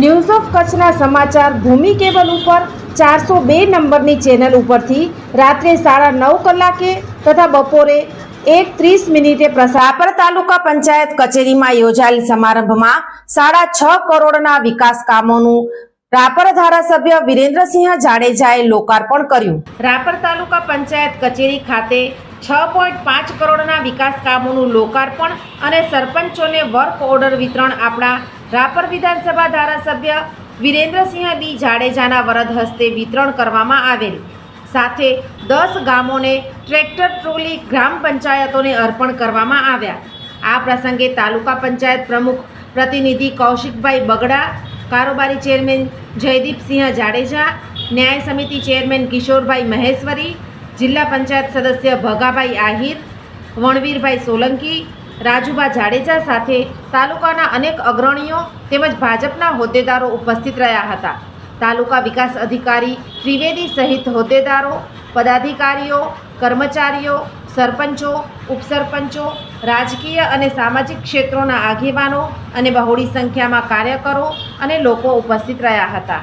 news of કચ્છના સમાચાર ભૂમિ cable ઉપર ચારસો બે નંબરની ચેનલ ઉપરથી રાત્રે સાડા નવ કલાકે તથા બપોરે એક ત્રીસ મિનિટે પ્રસાપર તાલુકા પંચાયત કચેરીમાં યોજાયેલ સમારંભમાં સાડા છ કરોડના વિકાસ કામોનું રાપર ધારાસભ્ય વિરેન્દ્રસિંહ જાડેજાએ લોકાર્પણ કર્યું. રાપર તાલુકા પંચાયત કચેરી ખાતે છ પોઈન્ટ પાંચ કરોડના વિકાસ કામોનું લોકાર્પણ અને સરપંચોને વર્ક ઓર્ડર વિતરણ આપણા રાપર વિધાનસભા ધારાસભ્ય વિરેન્દ્રસિંહ બી જાડેજાના વરદ હસ્તે વિતરણ કરવામાં આવેલ. સાથે દસ ગામોને ટ્રેક્ટર, ટ્રોલી, ગ્રામ પંચાયતોને અર્પણ કરવામાં આવ્યા. આ પ્રસંગે તાલુકા પંચાયત પ્રમુખ પ્રતિનિધિ કૌશિકભાઈ બગડા, કારોબારી ચેરમેન જયદીપસિંહ જાડેજા, ન્યાય સમિતિ ચેરમેન કિશોરભાઈ મહેશ્વરી, જિલ્લા પંચાયત સદસ્ય ભગાભાઈ આહિર, વણવીરભાઈ સોલંકી રાજુભા જાડેજા સાથે તાલુકાના અનેક અગ્રણીઓ તેમજ ભાજપના હોદ્દેદારો ઉપસ્થિત રહ્યા હતા. તાલુકા વિકાસ અધિકારી ત્રિવેદી સહિત હોદ્દેદારો, પદાધિકારીઓ, કર્મચારીઓ, સરપંચો, ઉપસરપંચો, રાજકીય અને સામાજિક ક્ષેત્રોના આગેવાનો અને બહોળી સંખ્યામાં કાર્યકરો અને લોકો ઉપસ્થિત રહ્યા હતા.